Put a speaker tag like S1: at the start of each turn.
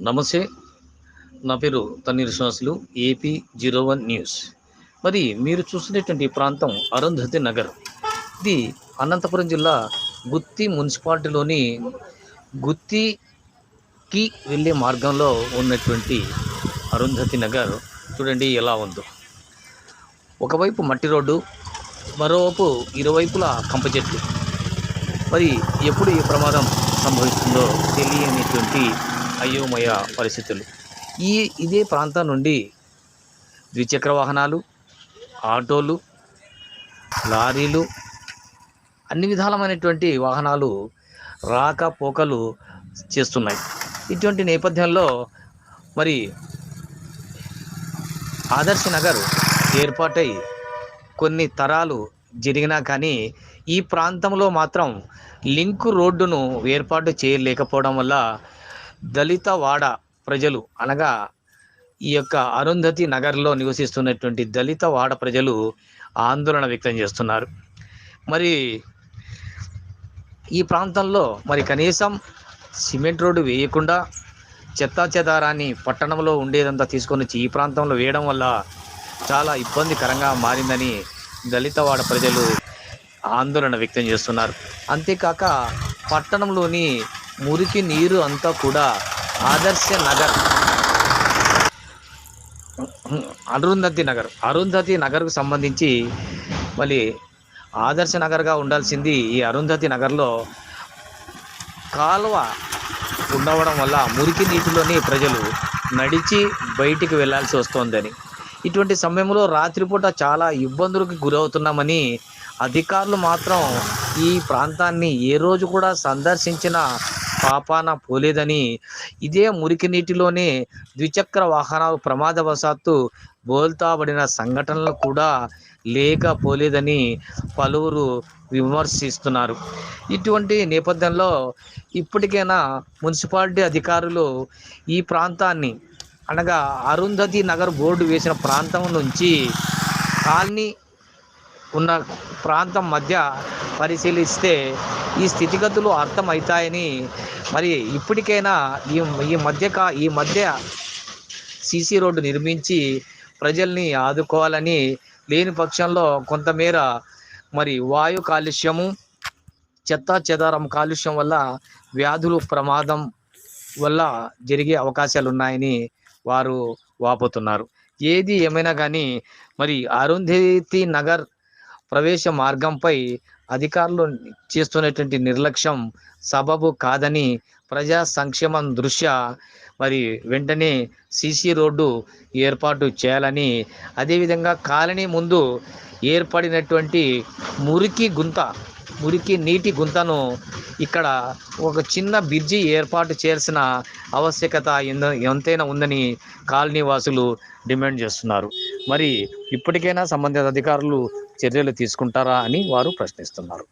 S1: నమస్తే. నా పేరు తన్నీర్ శ్వాసులు ఏపీ జీరో వన్ న్యూస్. మరి మీరు చూస్తున్నటువంటి ప్రాంతం అరుంధతి నగర్. ఇది అనంతపురం జిల్లా గుత్తి మున్సిపాలిటీలోని గుత్తికి వెళ్ళే మార్గంలో ఉన్నటువంటి అరుంధతి నగర్. చూడండి ఎలా ఉందో. ఒకవైపు మట్టి రోడ్డు మరోవైపు ఇరువైపులా కంప చెట్లు. మరి ఎప్పుడు ఈ ప్రమాదం సంభవిస్తుందో తెలియనిటువంటి అయోమయ పరిస్థితులు. ఈ ఇదే ప్రాంతం నుండి ద్విచక్ర వాహనాలు ఆటోలు లారీలు అన్ని విధాలమైనటువంటి వాహనాలు రాకపోకలు చేస్తున్నాయి. ఇటువంటి నేపథ్యంలో మరి ఆదర్శ నగర్ ఏర్పాటై కొన్ని తరాలు జరిగినా కానీ ఈ ప్రాంతంలో మాత్రం లింక్ రోడ్డును ఏర్పాటు చేయలేకపోవడం వల్ల దళిత వాడ ప్రజలు అనగా ఈ యొక్క అరుంధతి నగర్లో నివసిస్తున్నటువంటి దళిత వాడ ప్రజలు ఆందోళన వ్యక్తం చేస్తున్నారు. మరి ఈ ప్రాంతంలో మరి కనీసం సిమెంట్ రోడ్డు వేయకుండా చెత్తాచెదారాన్ని పట్టణంలో ఉండేదంతా తీసుకొని వచ్చి ఈ ప్రాంతంలో వేయడం వల్ల చాలా ఇబ్బందికరంగా మారిందని దళితవాడ ప్రజలు ఆందోళన వ్యక్తం చేస్తున్నారు. అంతేకాక పట్టణంలోని మురికి నీరు అంతా కూడా ఆదర్శ నగర్. అరుంధతి నగర్. అరుంధతి నగర్కు సంబంధించి మళ్ళీ ఆదర్శ నగర్గా ఉండాల్సింది ఈ అరుంధతి నగర్లో కాలువ ఉండవడం వల్ల మురికి నీటిలోని ప్రజలు నడిచి బయటికి వెళ్ళాల్సి వస్తోందని. ఇటువంటి సమయంలో రాత్రిపూట చాలా ఇబ్బందులకు గురవుతున్నామని అధికారులు మాత్రం ఈ ప్రాంతాన్ని ఏ రోజు కూడా సందర్శించిన పాపాన పోలేదని ఇదే మురికి నీటిలోనే ద్విచక్ర వాహనాలు ప్రమాదవశాత్తు బోల్తాబడిన సంఘటనలు కూడా లేకపోలేదని పలువురు విమర్శిస్తున్నారు. ఇటువంటి నేపథ్యంలో ఇప్పటికైనా మున్సిపాలిటీ అధికారులు ఈ ప్రాంతాన్ని అనగా అరుంధతి నగర్ బోర్డు వేసిన ప్రాంతం నుంచి కాలనీ ఉన్న ప్రాంతం మధ్య పరిశీలిస్తే ఈ స్థితిగతులు అర్థమవుతాయని. మరి ఇప్పటికైనా ఈ ఈ మధ్య కా ఈ మధ్య సీసీ రోడ్డు నిర్మించి ప్రజల్ని ఆదుకోవాలని లేని పక్షంలో కొంతమేర మరి వాయు కాలుష్యము చెత్త చెదారం కాలుష్యం వల్ల వ్యాధులు ప్రమాదం వల్ల జరిగే అవకాశాలు ఉన్నాయని వారు వాపోతున్నారు. ఏది ఏమైనా కానీ మరి అరుంధతి నగర్ ప్రవేశ మార్గంపై అధికారులు చేస్తున్నటువంటి నిర్లక్ష్యం సబబు కాదని ప్రజా సంక్షేమం దృష్ట్యా మరి వెంటనే సీసీ రోడ్డు ఏర్పాటు చేయాలని అదేవిధంగా కాలనీ ముందు ఏర్పడినటువంటి మురికి గుంత మురికి నీటి గుంతను ఇక్కడ ఒక చిన్న బ్రిడ్జి ఏర్పాటు చేయాల్సిన ఆవశ్యకత ఎంతైనా ఉందని కాలనీ వాసులు డిమాండ్ చేస్తున్నారు. మరి ఇప్పటికైనా సంబంధిత అధికారులు చర్యలు తీసుకుంటారా అని వారు ప్రశ్నిస్తున్నారు.